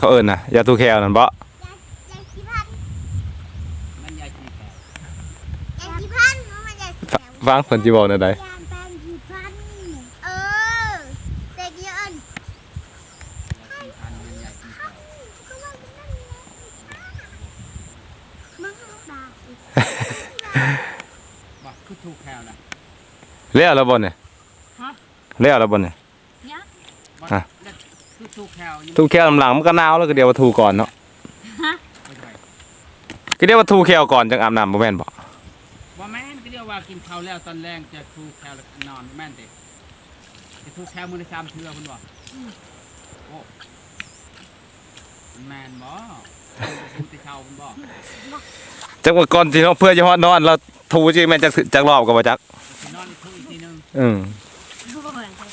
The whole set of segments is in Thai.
เขาเอิ้นน่ะยาทูแคลนั่นบ่ยายยายขี้พันมันยายขี้แก่ยายขี้พันมันยายขี้ฟฟังเพิ่นสิบอกแนวใดยายแปลงขี้พันเออเด็กเยอะอันยายขี้พันมันยายขี้แก่ก็ว่ามันนั่นไงมันก็ด่าอีกบอกคือถูกแถวนะแล้วแล้วบ่เนี่ยฮะแล้วแล้วบ่เนี่ย ถูกแถวอยู่ทูแคลลำหลังมันก็หนาวแล้วก็เดี๋ยวว่าทูก่อนเนาะไปไปก็เดี๋ยวว่าทูแคลก่อนจังอาบน้ำบ่แม่นบ่ว่าแม่นก็เรียกว่ากินข้าวแล้วตอนแรกจะถูกแถวแล้วก็นอนแม่นเด็กจะถูกแถวมือในชามเทือคุณบอกโอ้มันแม่นบ่ถูกแต่เช้าคุณบอกจังว่าก่อนสิเนาะเพื่อจะฮอดนอนแล้วทูสิแม่นจักจักรอบก็บ่จักจะนอนอีกทุกอีกทีหนึงอืมดูบ่เหมือนกัน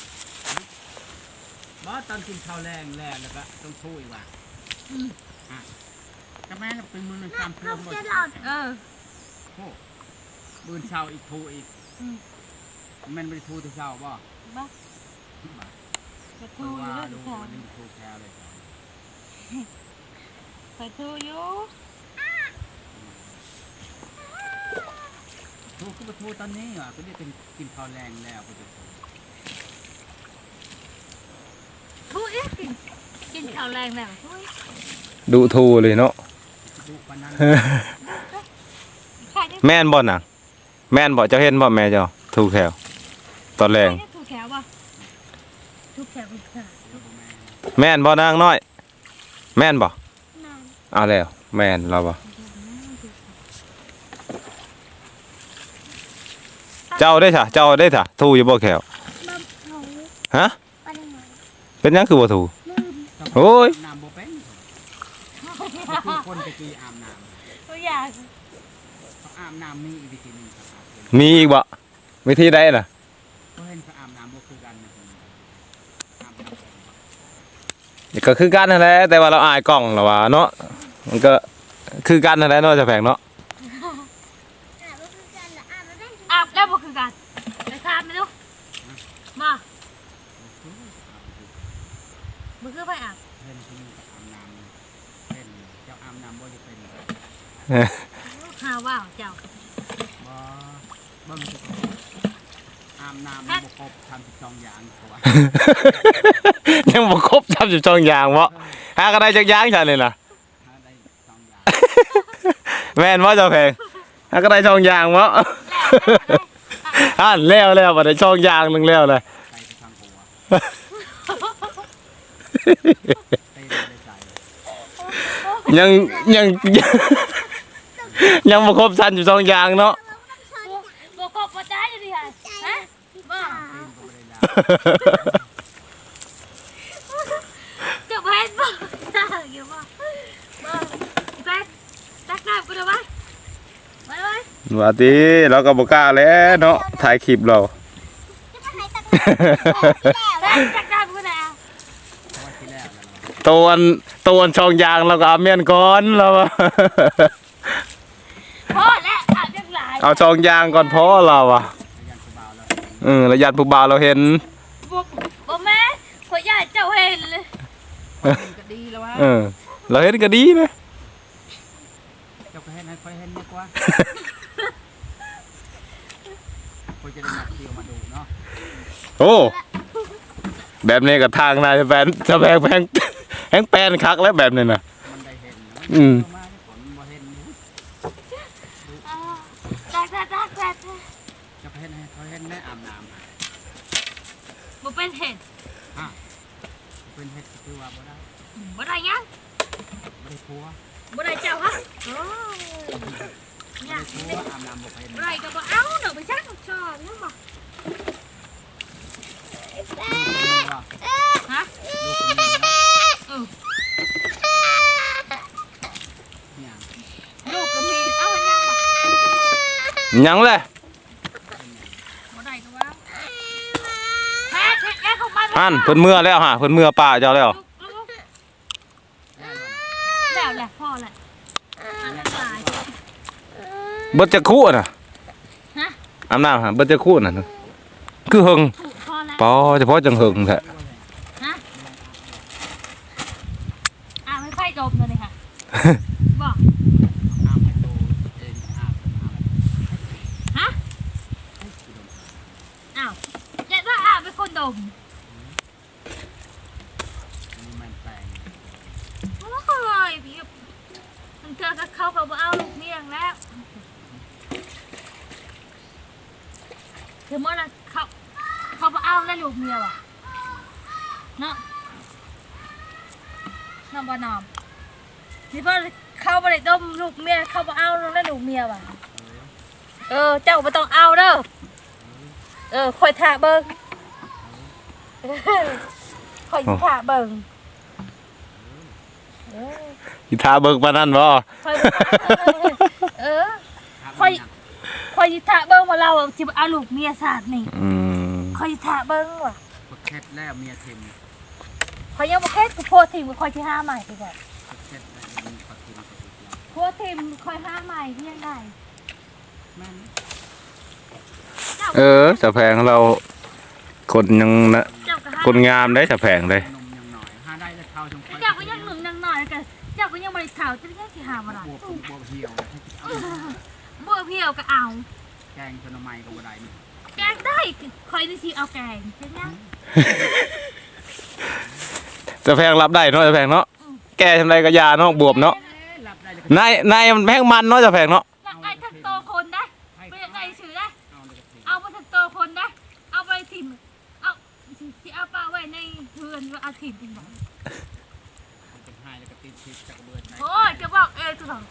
บ่ตอนกินข้าวแรงแล้วแล้วก็ต้องทูอีกว่ะอะก็แม่นเป็นมือในชามเทือลูกคุณบอจะกหลอดเออโอ้บืนเช้าอีกทูอีกอืมแมันไปทูแต่เช้าบ่บ่กระเพทูราะอยู่ว่าเด้ดูอค่ะวันนี้ทูแคลเลยกระทูอยู่ทูคือมาทูตอนนี้อะก็ได้เป็นกินข้าวแรงแล้วก็จะทูทูอีกกิน กินข้าวแรงแล้วทูอีกดูทูเลยเนาะดูปานนั้นใครจะแม่นบ่น่ะแม่นบ่เจ้าเห็นบ่แม่เจ้าทูแคลตอนแรใคงรจะถูกแขวบ่ถูกแขวบ่ค่ะเดี๋ยวบ่แม่แม่นบ่นางน้อย แม่นบ่นานเอาแล้ว แม่นเราบ่เจ้าได้ซะเจ้าได้ซะทูอยู่บ่แคลบับเขาฮะไปได้ไหมเป็นหยังคือบ่ทูลืม โอ้ยน้ำบ่เป็นคือคนตะกี้อาบน้ตัวอย่างำเขาอาบน้ำมีอีกวิธีหนึงเขาอาบเป็นมีอีกบ่วิธีใดน่ะเขาเห็นเขาอาบน้ำบ่คือกันนะคุณอาบน้ำเป็นก็คือกันนั่นแหละแต่ว่าเราอายกล้องแล้วว่าเนาะมันก็คือกันนั่นแหละเนาะเจะแพงเนาะ อ่านว่าคือกันเหรออ่านมาได้ถึง อาบแล้วบ่คือกันไปทานมาดูมาบ่คือไปอาบ เห็นที่นี่ก็อาบน้ำเป็นเจ้าอาบน้ำบ่ได้เป็น หาว่าวเจ้าบ่เบิ่งสิอาบน้ำบ่ครบทำสิบสองอย่างเขาว่ายังบ่ครบทำสิบสองอย่างบ่หาก็ได้จักอย่างฉันเลยน่ะถ้าได้สองอย่างแม่นบ่เจ้าแพงหาก็ได้ช่องอย่างบ่อ่านแล้วแล้วบ่ได้ช่องอย่างหนึงแล้วเลยใจไปทางหัวเต้นได้ใจ ยังยัง ยังบ่ครบทันสิบสองอย่างเนาะบ่กบบ่ได้ดิฮะฮะบ่เต้นก็ไม่ได้แล้วเจ้าบ่เฮ็ดบ่อยู่บ่บ่แป๊กตักน้ำกูเด้อวะไว้ไว้ว่าติเราก็บ่กล้าแล้วเนาะถ่ายคลิปเราจะไปไหนตักน้ำแล้วแป๊กตักน้ำกูแล้วเพราะว่าที่แรกแล้วเราตัวอันตัวอันช่องอย่างเราก็เอาเมียนก่อนเราอะ พอแล้วอาบจังหลาย เอาช่องอย่างก่อนพอเราอะพยายามสบายแล้วเออระยะผู้บ่าวเราเห็นบ่บ่แม่ขอยอยากเจ้าเห็นเลยมันก็ดีแล้ววะเออเราเห็นก็ดีนะเจ้าก็เห็นให้ค่อยเห็นดีกว่าค่อยจะได้มาเที่ยวมาดูเนาะโอ้แบบนี้กับทางนายจะแปลนจะแพงแพงแพงแปลนคักแล้วแบบนี้นะมันได้เห็นนะอืม เามาเนี่ยผลบ่เห็นนี่ ตักตักตักตักเจ้าก็เห็นให้ค่อยเห็นได้อาบน้ำอะบ่เป็นเห็นเป็นเฮ็ดก็คือว่าบ่ได้บ่ได้ยังบ่ได้ผัวบ่ได้เจ้าฮะโอ้ยบ่เนี่ได้ยผัวอาบน้ำบ่เป็นบ่ได้ก็บ่เอาเนาะไปซักชอบยังบ่ ลูกคนนี้ว่า ฮะ ลูกคนนี้ว่า เออ เนี่ย ลูกก็มีเอาให้ยังบ่ ยังเลยบ่ได้ก็ว่าแพ้แพ้แพ้เข้ามาอันเพิ่นเมื่อแล้วฮะเพิ่นเมื่อป่าเจ้าแล้วลูกลูกได้เลยแล้วแหละพอแหละอันนั้นตายเบิดจะคู่น่ะฮะอำนาจฮะเบิดจะคู่น่ะคือหึงถูกพอแล้วปอเฉพาะจังหึงแท้ฮะอาไปให้ไฟดมเลยค่ะบอก อ้าวให้โตเองอ้าวอ้าว ฮะ ให้กูดม อ้าวเจ๊ว่าอาเป็นคนดม นี่มันแปลง โอ้ยพี่มันเจอกับเขาเขาบอกเอาลูกเมียงแล้ว คือเมื่อนั้นเขาเขาบอกเอาแล้วลูกเมียว่ะเนาะน้องบ่นอมนี่เพิ่นเขาบ่ได้ดมลูกเมียเขาบ่เอาแล้วลูกเมียว่ะเออเจ้าบ่ต้องเอาเด้อเออคอยถ่าเบิ่งเออคอยถ่าเบิ่งเอออีทาเบิกปานนั้นบ่ คอยเออ ครับ ค่อย ค อยถ่าเบิ่งว่าเราสิเอาลูกเมียสาดนี่อืมคอยถ่าเบิ่งว่ะบักเค็ดแล้วเมียเทมคอยยังบ่เฮ็ดกูโพสต์ทิ้งกูคอยสิหาใหม่ดีกว่าบักเค็ดแล้วมีปลาทิมกับอีกแล้วโพสต์ทิ้งคอยหาใหม่ที่ยังได้แม่นเจ้าเออสะแพงเราคนยังนะเจ้าก็หาคนงามได้สะแพงเลยนมยังหน่อยหาได้แล้วเท่าจงไปเจ้าก็ยังหนึ่งนังหน่อยกันเจ้าก็ยังบ่ได้ข่าวจะยังสิหาบ่ได้บวบบวบเหี่ยวให้เอา บ่เพียวก็เอา แกงชนไม้กับบัวได้นี่แกงได้คอยนี่สิเอาแกงใช่ไหมสะแพงรับได้เนาะสะแพงเนาะแกทำไรก็ยาเนาะบวบเนาะเอ๊ะรับได้เลยนายนายมันแพงมันเนาะสะแพงเนาะอยากได้ทั้งโตคนได้ให้ไม่อยากได้ชื่อได้เอาเลยก็ทิ้งเอามาทั้งโตคนได้เอาไปถิ่มเอาสิสิเอาปลาไว้ในเฮือนว่าเอาถิ่มจริงบ่เอาเป็นให้แล้วก็ติดทิพจักรเบิดไปโอ้ยจะบอกเองตัวสอง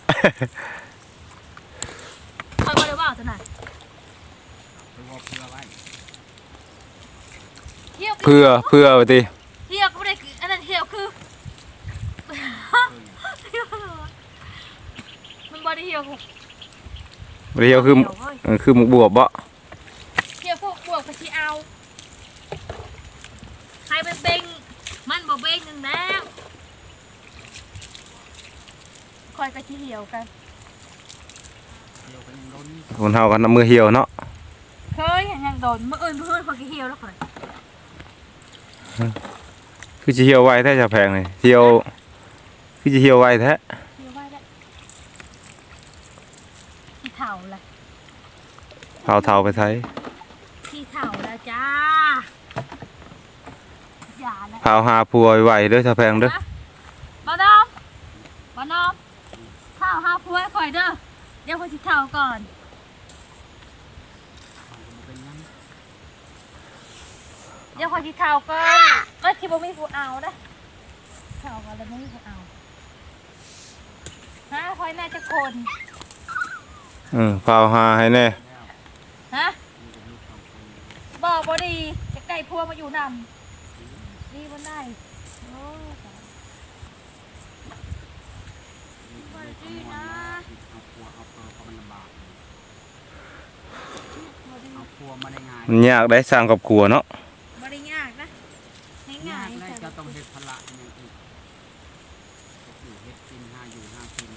คอยบ่ได้ว่าตัวนั้นไปวอเพื่อไว้เที่ยวเพื่อเพื่อไปติเที่ยวก็ไม่ได้คืออันนั้นเที่ยวคือเที่ยวมันบ่ได้เที่ยวบ่ได้เดียวคือเออคือหมกบวบบ่เที่ยวพวกบวกก็สิเอาใครเป็นเบ่งมันบ่เบ่งนึงแล้วคอยก็สิเหี่ยวกันเดี๋ยวก็ยังล้น คนเฮากันน้ำมือเหี่ยวเนาะเคยเห็นยังโดนเมื่ออื่นเพื่อนคอยก็เหี่ยวแล้วคอยคือสิเหี่ยวไวแท้สะแพงเลยเหี่ยวคือสิเหี่ยวไวแท้เหี่ยวไว้แล้วขี้เถ่าละเผาเท่าไปไทยขี้เถ่าแล้วจ้าอย่าแล้วเผาหาผัวไวๆเด้อสะแพงเด้อบานอมบานอมเท่าห้าพวยคอยเด้อ เดี๋ยวคนที่เท่าก่อนเป็นยังเดี๋ยวคนที่เท่าก่อนก็ที่บ่มีผู้เอาเด้อเท่าก่อนแล้วบ่มีผู้เอาฮะคอยแม่จะคนเออเผาหาให้แน่แล้วฮะมีกับลูกสองคนบอกบ่ดีจะไก่พัวมาอยู่นำดีบ่ได้โอ้ ตายมีกับลูกขโมยมาเอาครัวเอาเปอร์เขามันลำบากบ่ดีเอาครัวมาได้ง่ายมันยากได้สร้างครอบครัวเนาะบ่ได้ยากนะง่ายง่ายๆได้แต่จะต้องเฮ็ดพละอย่างอีกอยู่เฮ็ดกินห้าอยู่ห้ากิน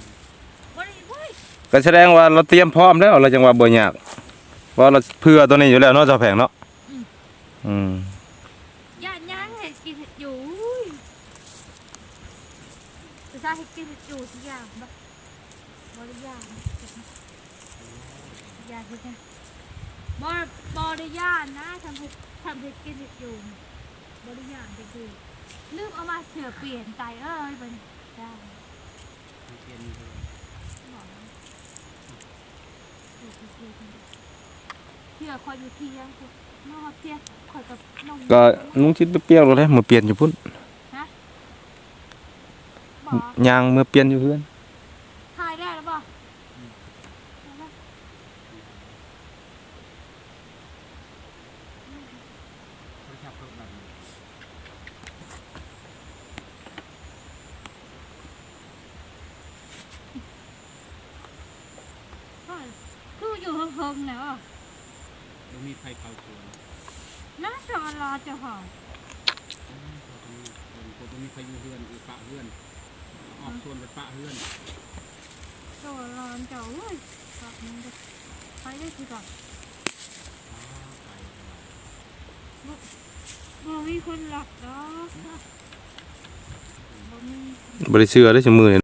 บ่ได้เว้ยก็แสดงว่าเราเตรียมพร้อมแล้วเราจังว่าบ่ยากเพราะเราเพื่อตัวนี้อยู่แล้วเนาะสะแพงเนาะอืม ย่านย่างเห็ดกินเห็ดอยู่อุ้ยจะ ได้เห็ดกินอยู่ทุกอย่างบ่บ่ได้ย่างย่างคือกันบ่บ่ได้ย่านนะทำเห็ดทำเห็ดกินอยู่บ่ได้ย่านไปดูลืมเอามาเสือเปลี่ยนไก่เอ้ยเป็นได้กินเลยเสือคอยอยู่เที่ยงคือนอกเที่ยงคอยกับน้องก็ลุงคิดเปรี้ยวเลยมือเปลี่ยนอยู่พุ่น ยางมือเปลี่ยนอยู่เพื่อนถ่ายได้แล้วบ่เขาชอบเพิ่มแบบนี้คืออยู่เฮิงๆแล้วอะแล้วมีไฟเผาสวนน่าจะมารอเจะหอมคนคนมีไฟอยู่เฮือนอีกปะเฮือน ออกส่วนไปปะเฮือนตัวร้อนเจ้าเว้ยแบบนี้ก็ไปได้สิก่อนบ่มีคนหลักดอกบ่บ่ได้เชื่อได้อชั่วมือนี่